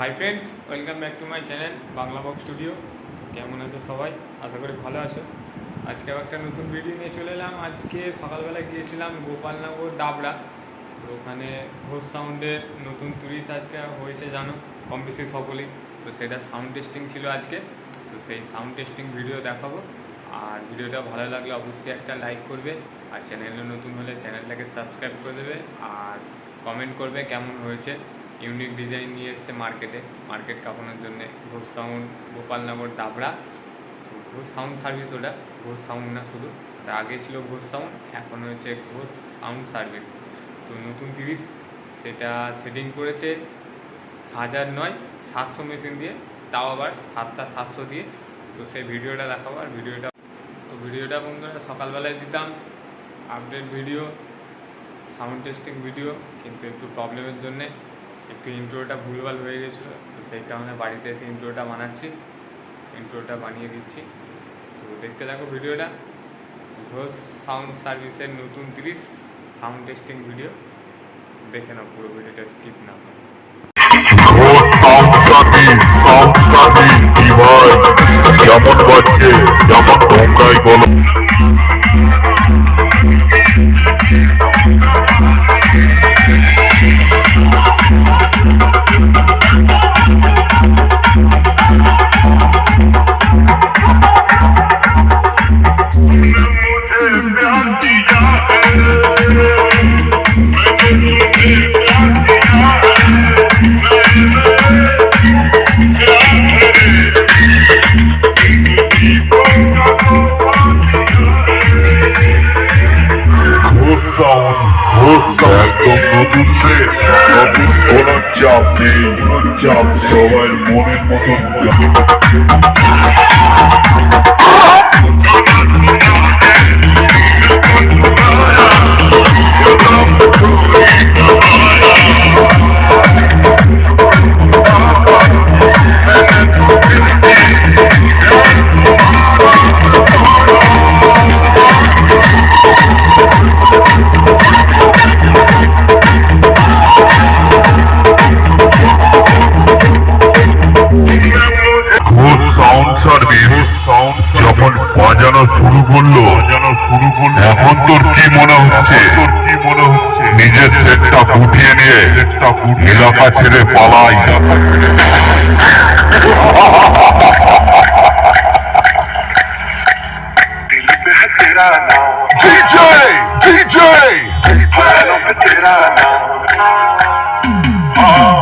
Hi friends welcome back to my channel Bangla box studio তো কেমন আছো সবাই? আশা করি ভালো আছো। আজকে একটা নতুন ভিডিও নিয়ে চলে এলাম। আজকে সকালবেলা গিয়েছিলাম গোপালনগর তো ওখানে ঘোষ সাউন্ডের নতুন টুরিস্ট আজকে হয়েছে, জানো? কম বেশি সকলেই। তো সেটা সাউন্ড টেস্টিং ছিল আজকে। তো সেই সাউন্ড টেস্টিং ভিডিও দেখাবো। আর ভিডিওটা ভালো লাগলে অবশ্যই একটা লাইক করবে। আর চ্যানেলে নতুন হলে চ্যানেলটাকে সাবস্ক্রাইব করে দেবে। আর কমেন্ট করবে কেমন হয়েছে। ইউনিক ডিজাইন নিয়ে এসছে মার্কেটে মার্কেট কাঁপানোর জন্যে ঘোষ সাউন্ড গোপালনগর দাবড়া তো ঘোষ সাউন্ড সার্ভিস ওটা। ঘোষ সাউন্ড না শুধু। ওটা আগে ছিল ঘোষ সাউন্ড এখন হচ্ছে ঘোষ সাউন্ড সার্ভিস তো নতুন তিরিশ, সেটা সেটিং করেছে হাজার নয়, সাতশো মেশিন দিয়ে। তাও আবার সাতটা সাতশো দিয়ে। তো সেই ভিডিওটা দেখাবো আর ভিডিওটা তো ভিডিওটা বন্ধুরা সকালবেলায় দিতাম। Update video sound testing video কিন্তু একটু প্রবলেমের জন্যে একটু ইন্ট্রোটা ভুলভাল হয়ে গেছিল, তো সেই কারণে বাড়িতে এসে ইন্ট্রোটা বানাচ্ছি। ইন্ট্রোটা বানিয়ে দিচ্ছি। তো দেখতে থাকো ভিডিওটা। ঘোষ সাউন্ড সার্ভিসের নতুন তিরিশ সাউন্ড টেস্টিং ভিডিও দেখে নাও, পুরো ভিডিওটা স্কিপ না বলো সেট নতুন কোনো চাপ নেই। চাপ সবাই মনের মতন শুরু করল শুরু করল এখন তোর কি মনে হচ্ছে তোর কি মনে হচ্ছে নিজের সেটটা ফুটিয়ে নিয়ে এলাকা ছেড়ে পালাই DJ! DJ! DJ! DJ! DJ! DJ!